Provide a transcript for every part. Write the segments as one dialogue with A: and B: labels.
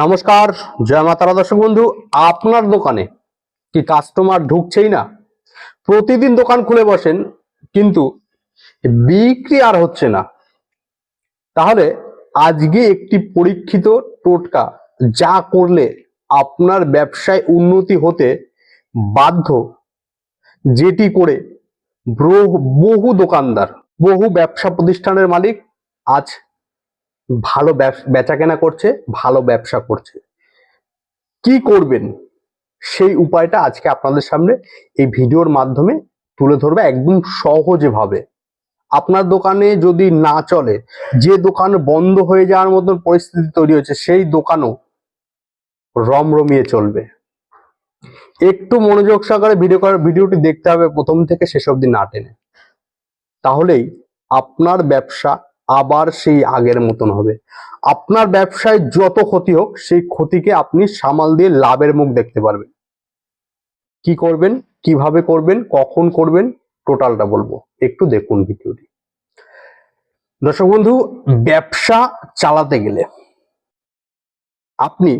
A: নমস্কার, জয় মাতারা দর্শক বন্ধু, আপনার দোকানে কি কাস্টমার ঢুকছেই না? প্রতিদিন দোকান খুলে বসেন, কিন্তু বিক্রি আর হচ্ছে না। তাহলে আজকে একটি পরীক্ষিত টোটকা যা করলে আপনার ব্যবসায় উন্নতি হতে বাধ্য, যেটি করে বহু দোকানদার, বহু ব্যবসা প্রতিষ্ঠানের মালিক আজ ভালো ব্যবস- বেচাকেনা করছে, ভালো ব্যবসা করছে। কি করবেন? সেই উপায়টা আজকে আপনাদের সামনে এই ভিডিওর মাধ্যমে তুলে ধরবে একদম সহজে ভাবে আপনার দোকানে যদি না চলে, যে দোকান বন্ধ হয়ে যাওয়ার মতন পরিস্থিতি তৈরি হয়েছে, সেই দোকানও রমরমিয়ে চলবে। একটু মনোযোগ সহকারে ভিডিও করার, ভিডিওটি দেখতে হবে প্রথম থেকে শেষ অবধি না টেনে। তাহলেই আপনার ব্যবসা আবার সেই আগের মতন হবে। আপনার ব্যবসায় যত ক্ষতি হোক সেই ক্ষতিকে আপনি সামাল দিয়ে লাভের মুখ দেখতে পারবেন। কি করবেন কীভাবে করবেন কখন করবেন টোটালটা বলব। একটু দেখুন ভিডিওটি। দর্শক বন্ধু ব্যবসা চালাতে গেলে আপনি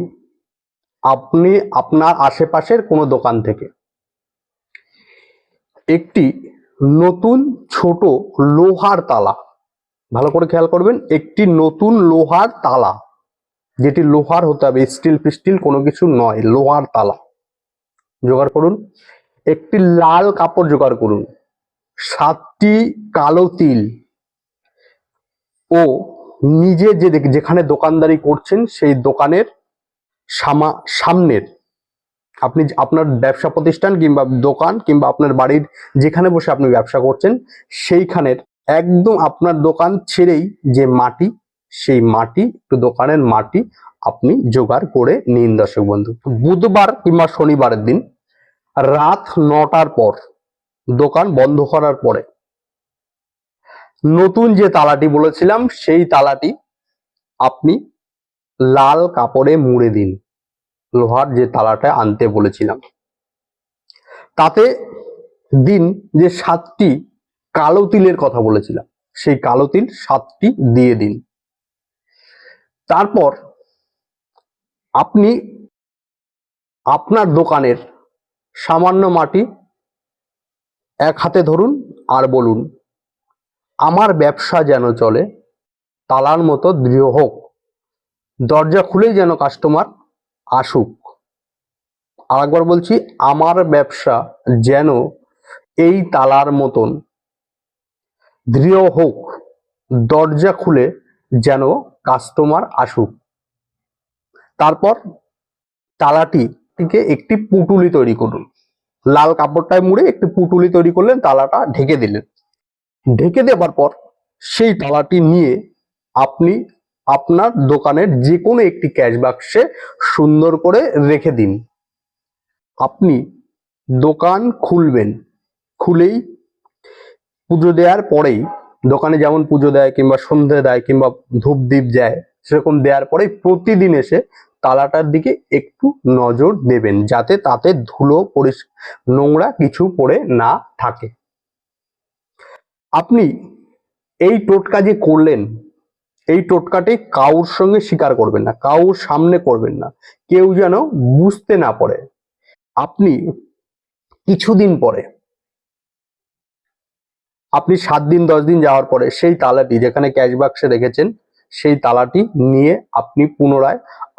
A: আপনি আপনার আশেপাশের কোনো দোকান থেকে একটি নতুন ছোট লোহার তালা ভালো করে খেয়াল করবেন, একটি নতুন লোহার তালা, যেটি লোহার হতে হবে স্টিল ফিস্টিল কোনো কিছু নয়, লোহার তালা। জোগাড় করুন। একটি লাল কাপড় জোগাড় করুন। সাতটি কালো তিল। ও নিজে যে যেখানে দোকানদারি করছেন, সেই দোকানের সামা, সামনের। আপনি আপনার ব্যবসা প্রতিষ্ঠান কিংবা দোকান কিংবা আপনার বাড়ির যেখানে বসে আপনি ব্যবসা করছেন, সেইখানের একদম আপনার দোকান ছেড়েই যে মাটি, সেই মাটি, একটু দোকানের মাটি আপনি জোগাড় করে নিন দর্শক বন্ধু। বুধবার কিংবা শনিবারের দিন রাত নটার পর, দোকান বন্ধ করার পরে, নতুন যে তালাটি বলেছিলাম, সেই তালাটি আপনি লাল কাপড়ে মুড়ে দিন। লোহার যে তালাটা আনতে বলেছিলাম। তাতে দিন যে সাতটি কালো তিলের কথা বলেছিলাম। সেই কালো তিল সাতটি দিয়ে দিন। তারপর আপনি আপনার দোকানের সামান্য মাটি এক হাতে ধরুন আর বলুন, আমার ব্যবসা যেন চলে, তালার মতো দৃঢ় হোক। দরজা খুলেই যেন কাস্টমার আসুক। আরেকবার বলছি, আমার ব্যবসা যেন এই তালার মতন দৃঢ় হোক, দরজা খুলে যেন কাস্টমার আসুক। তারপর তালাটি থেকে একটি পুটুলি তৈরি করুন। লাল কাপড়টায় মুড়ে একটি পুটুলি তৈরি করলেন, তালাটা ঢেকে দিলেন। ঢেকে দেওয়ার পর সেই তালাটি নিয়ে আপনি আপনার দোকানের যে কোনো একটি ক্যাশ বাক্সে সুন্দর করে রেখে দিন। আপনি দোকান খুলবেন, খুলেই পুজো দেওয়ার পরেই দোকানে যেমন পুজো দেয় কিংবা সন্ধে দেয় কিংবা ধূপ দ্বীপ যায়, সেরকম দেওয়ার পরেই প্রতিদিন এসে তালাটার দিকে একটু নজর দেবেন, যাতে তাতে ধুলো নোংরা কিছু পড়ে না থাকে। আপনি এই টোটকা যে করলেন, এই টোটকাটি কাউর সঙ্গে স্বীকার করবেন না কাউর সামনে করবেন না, কেউ যেন বুঝতে না পারে। আপনি কিছুদিন পরে আপনি সাত দিন, দশ দিন যাওয়ার পরে সেই তালাটি যেখানে ক্যাশ বাক্সে রেখেছেন, সেই তালাটি নিয়ে আপনি পুনরায়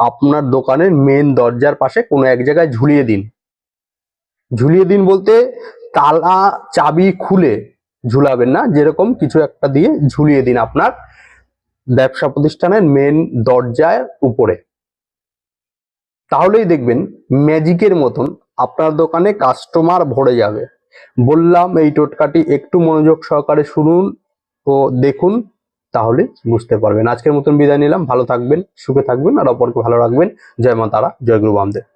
A: আপনার দোকানের মেন দরজার পাশে কোনো এক জায়গায় ঝুলিয়ে দিন। ঝুলিয়ে দিন বলতে তালা, চাবি খুলে ঝুলাবেন না, যেরকম কিছু একটা দিয়ে ঝুলিয়ে দিন আপনার ব্যবসা প্রতিষ্ঠানের মেন দরজার উপরে। তাহলেই দেখবেন ম্যাজিকের মতন আপনার দোকানে কাস্টমার ভরে যাবে। বললাম এই টোটকাটি একটু মনোযোগ সহকারে শুনুন ও দেখুন, তাহলে বুঝতে পারবেন। আজকের মতন বিদায় নিলাম। ভালো থাকবেন, সুখে থাকবেন আর অপরকে ভালো রাখবেন। জয় মা তারা, জয় গুরু বামদেব।